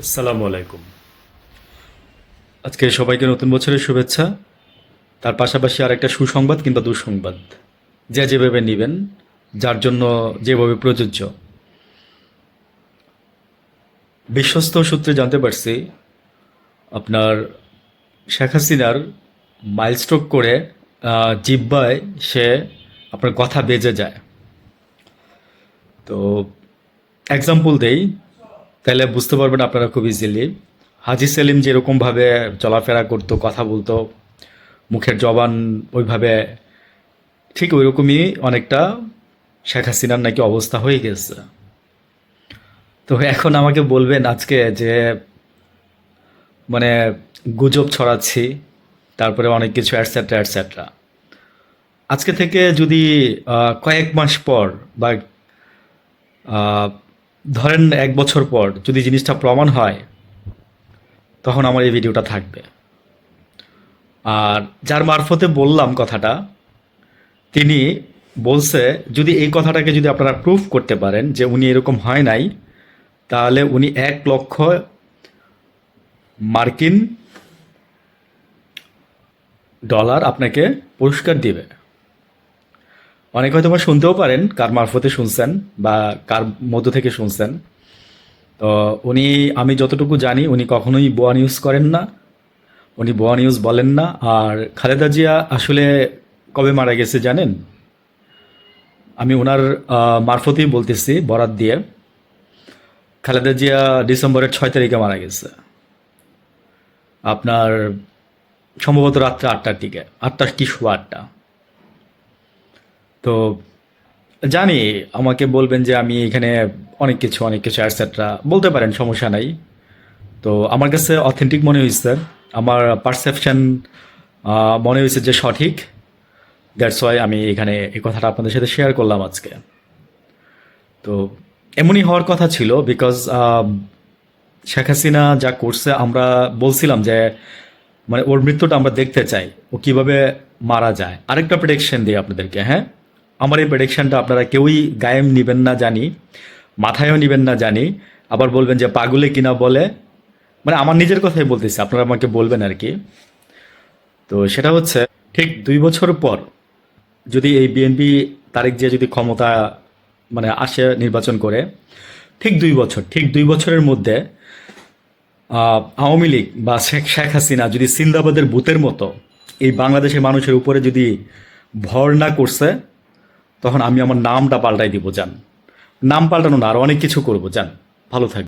আসসালামু আলাইকুম। আজকে সবাইকে নতুন বছরের শুভেচ্ছা। তার পাশাপাশি আর একটা সুসংবাদ কিংবা দুঃসংবাদ। যে যেভাবে নেবেন, যার জন্য যেভাবে প্রযোজ্য। বিশ্বস্ত সূত্রে জানতে পারছি, আপনার শেখ হাসিনার মাইলস্ট্রোক করে জিব্বায় সে আপনার কথা বেজে যায়। তো এক্সাম্পল দেই তাহলে বুঝতে পারবেন আপনারা খুব ইজিলি হাজি সেলিম যেরকমভাবে চলাফেরা করতো, কথা বলতো, মুখের জবান ওইভাবে ঠিক ওইরকমই অনেকটা শেখ হাসিনার নাকি অবস্থা হয়ে গেছে। তো এখন আমাকে বলবেন আজকে যে মানে গুজব ছড়াচ্ছি, তারপরে অনেক কিছু অ্যাটসেট্রা অ্যাটসেট্রা আজকে থেকে যদি কয়েক মাস পর বা ধরেন এক বছর পর যদি জিনিসটা প্রমাণ হয়, তখন আমার এই ভিডিওটা থাকবে। আর যার মারফতে বললাম কথাটা, তিনি বলছে, যদি এই কথাটাকে যদি আপনারা প্রুফ করতে পারেন যে উনি এরকম হয় নাই, তাহলে উনি এক লক্ষ মার্কিন ডলার আপনাকে পুরস্কার দিবে। অনেকে হয়তো বা শুনতেও পারেন, কার মারফতে শুনছেন বা কার মধ্য থেকে শুনছেন। তো উনি, আমি যতটুকু জানি, উনি কখনোই বোয়া নিউজ করেন না। উনি বোয়া নিউজ বলেন না। আর খালেদা জিয়া আসলে কবে মারা গেছে জানেন? আমি ওনার মারফতেই বলতেছি, বরাত দিয়ে। খালেদা জিয়া ডিসেম্বরের ছয় তারিখে মারা গেছে। আপনার সম্ভবত রাত্রে আটটার দিকে আটটা কি শো আটটা। তো জানি, আমাকে বলবেন যে আমি এখানে অনেক কিছু অনেক কিছু অ্যাটসেট্রা বলতে পারেন, সমস্যা নাই। তো আমার কাছে অথেন্টিক মনে হয়েছে আমার পারসেপশন মনে হয়েছে যে সঠিক। দ্যাটস ওয়াই আমি এখানে এই কথাটা আপনাদের সাথে শেয়ার করলাম আজকে। তো এমনই হওয়ার কথা ছিল বিকজ শেখ হাসিনা যা করছে, আমরা বলছিলাম যে মানে ওর মৃত্যুটা আমরা দেখতে চাই, ও কীভাবে মারা যায়। আরেকটা প্রেডিকশন দিই আপনাদেরকে হ্যাঁ? আমার এই প্রেডিকশানটা আপনারা কেউই গায়েম নেবেন না জানি, মাথায়ও নেবেন না জানি। আবার বলবেন যে, পাগলে কিনা বলে? মানে আমার নিজের কথাই বলতেছি, আপনারা আমাকে বলবেন আর কি। তো সেটা হচ্ছে, ঠিক দুই বছর পর যদি এই বিএনপি তারিখ জিয়া যদি ক্ষমতা মানে আসে নির্বাচন করে, ঠিক দুই বছর, ঠিক দুই বছরের মধ্যে আওয়ামী লীগ বা শেখ শেখ হাসিনা যদি সিন্দাবাদের বুথের মতো এই বাংলাদেশের মানুষের উপরে যদি ভর না করছে তখন আমি আমার নামটা পাল্টাই দিব যান নাম পাল্টানো না আর অনেক কিছু করব যান ভালো থাকবে